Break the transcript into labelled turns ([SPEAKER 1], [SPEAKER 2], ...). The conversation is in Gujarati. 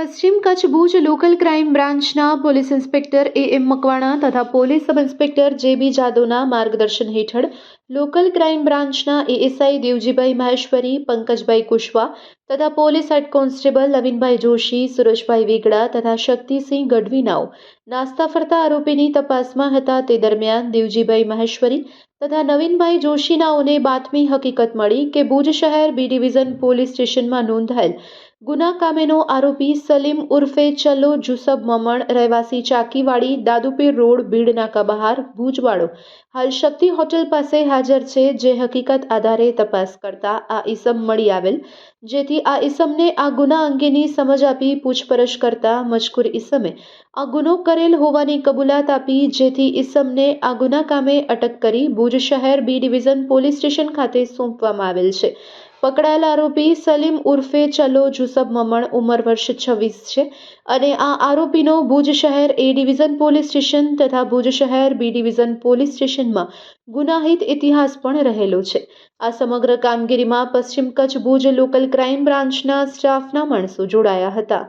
[SPEAKER 1] પશ્ચિમ કચ્છ ભુજ લોકલ ક્રાઇમ બ્રાન્ચના police inspector A M Makwana તથા police sub inspector J B જાદવના માર્ગદર્શન હેઠળ લોકલ ક્રાઇમ બ્રાન્ચના એએસઆઈ દેવજીભાઈ મહેશ્વરી, પંકજભાઈ કુશવા તથા police head constable Navinbhai Joshi, Sureshbhai Vegda તથા શક્તિસિંહ ગઢવીનાઓ નાસ્તા ફરતા આરોપીની તપાસમાં હતા. તે દરમિયાન દેવજીભાઈ મહેશ્વરી તથા નવીનભાઈ જોશીનાઓને બાતમી હકીકત મળી કે ભુજ શહેર બી ડિવિઝન પોલીસ સ્ટેશનમાં નોંધાયેલ ગુના કામેનો આરોપી સલીમ ઉર્ફે ચલો જુસબ મમણ, રહેવાસી ચાકીવાડી, દાદુપીર રોડ બીડના નાકા બહાર, ભુજવાડો. હાલ શક્તિ હોટલ પાસે હાજર છે જે હકીકત આધારે તપાસ કરતા આ ઈસમ મળી આવેલ, જેથી આ ઈસમને આ ગુના અંગેની સમજ આપી પૂછપરછ કરતા મજકૂર ઈસમે આ ગુનો કરેલ હોવાની કબૂલાત આપી, જેથી ઈસમને આ ગુના કામે અટક કરી ભુજ શહેર બી ડિવિઝન પોલીસ સ્ટેશન ખાતે સોંપવામાં આવેલ છે. પકડાયેલ આરોપી સલીમ ઉર્ફે ચલો જુસબ મમણ ઉંમર વર્ષ છવ્વીસ છે અને આ આરોપીનો ભુજ શહેર એ ડિવિઝન પોલીસ સ્ટેશન તથા ભુજ શહેર બી ડિવિઝન પોલીસ સ્ટેશનમાં ગુનાહિત ઇતિહાસ પણ રહેલો છે. આ સમગ્ર કામગીરીમાં પશ્ચિમ કચ્છ ભુજ લોકલ ક્રાઇમ બ્રાન્ચના સ્ટાફના માણસો જોડાયા હતા.